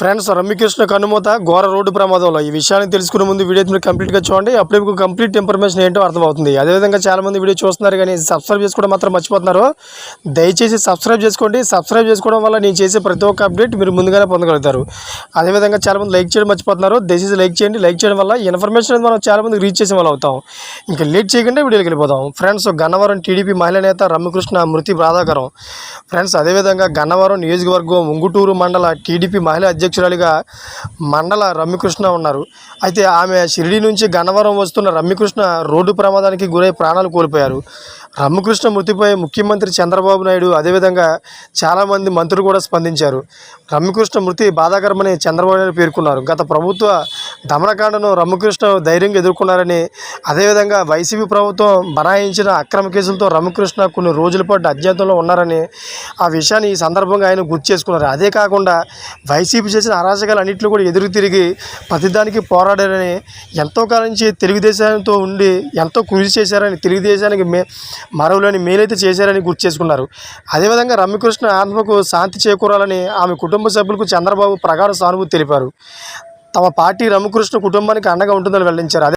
Friends Ramyakrishna కనుమూత ఘోర road ప్రమాదంలో. ఈ విషయాన్ని తెలుసుకునే ముందు వీడియో మీరు కంప్లీట్గా చూడండి. అప్పుడే మీకు కంప్లీట్ ఇన్ఫర్మేషన్ ఏంటో అర్థమవుతుంది. అదేవిధంగా చాలామంది వీడియో చూస్తున్నారు కానీ సబ్స్క్రైబ్ చేసుకోవడం మాత్రం మర్చిపోతున్నారు. దయచేసి సబ్స్క్రైబ్ చేసుకోండి. సబ్స్క్రైబ్ చేసుకోవడం వల్ల నేను చేసే ప్రతి ఒక్క అప్డేట్ మీరు ముందుగానే పొందగలుగుతారు. అదేవిధంగా చాలామంది లైక్ చేయడం మర్చిపోతున్నారు. దయచేసి లైక్ చేయండి. లైక్ చేయడం వల్ల ఇన్ఫర్మేషన్ మనం చాలామంది రీచ్ చేసే వాళ్ళు అవుతాం. ఇంకా లేట్ చేయకుండా వీడియోకి వెళ్ళిపోతాం ఫ్రెండ్స్ గన్నవరం టీడీపీ మహిళా నేత రమ్యకృష్ణ మృతి బాధాకరం. ఫ్రెండ్స్ అదేవిధంగా గన్నవరం నియోజకవర్గం ఉంగుటూరు మండల టీడీపీ మహిళా అధ్యక్షురాలిగా మండల రమ్యకృష్ణ ఉన్నారు. అయితే ఆమె షిరిడి నుంచి గన్నవరం వస్తున్న రమ్యకృష్ణ రోడ్డు ప్రమాదానికి గురై ప్రాణాలు కోల్పోయారు. రమ్యకృష్ణ మృతిపై ముఖ్యమంత్రి చంద్రబాబు నాయుడు అదేవిధంగా చాలామంది మంత్రులు కూడా స్పందించారు. రమ్యకృష్ణ మృతి బాధాకరమని చంద్రబాబు నాయుడు పేర్కొన్నారు. గత ప్రభుత్వ దమనకాండను రమ్యకృష్ణ ధైర్యంగా ఎదుర్కొన్నారని అదేవిధంగా వైసీపీ ప్రభుత్వం బనాయించిన అక్రమ కేసులతో రమకృష్ణ కొన్ని రోజుల పాటు అజ్ఞాతంలో ఉన్నారని ఆ విషయాన్ని ఈ సందర్భంగా ఆయన గుర్తు చేసుకున్నారు. అదే కాకుండా వైసీపీ చేసిన అరాచకాలు అన్నింటిలో కూడా ఎదురు తిరిగి ప్రతిదానికి పోరాడారని ఎంతో కాలం నుంచి తెలుగుదేశంతో ఉండి ఎంతో కృషి చేశారని తెలుగుదేశానికి మే మరవలేని మేలైతే చేశారని గుర్తు చేసుకున్నారు. అదేవిధంగా రమ్యకృష్ణ ఆత్మకు శాంతి చేకూరాలని ఆమె కుటుంబ సభ్యులకు చంద్రబాబు ప్రగాఢ సానుభూతి తెలిపారు. తమ పార్టీ రమకృష్ణ కుటుంబానికి అండగా ఉంటుందని వెల్లడించారు.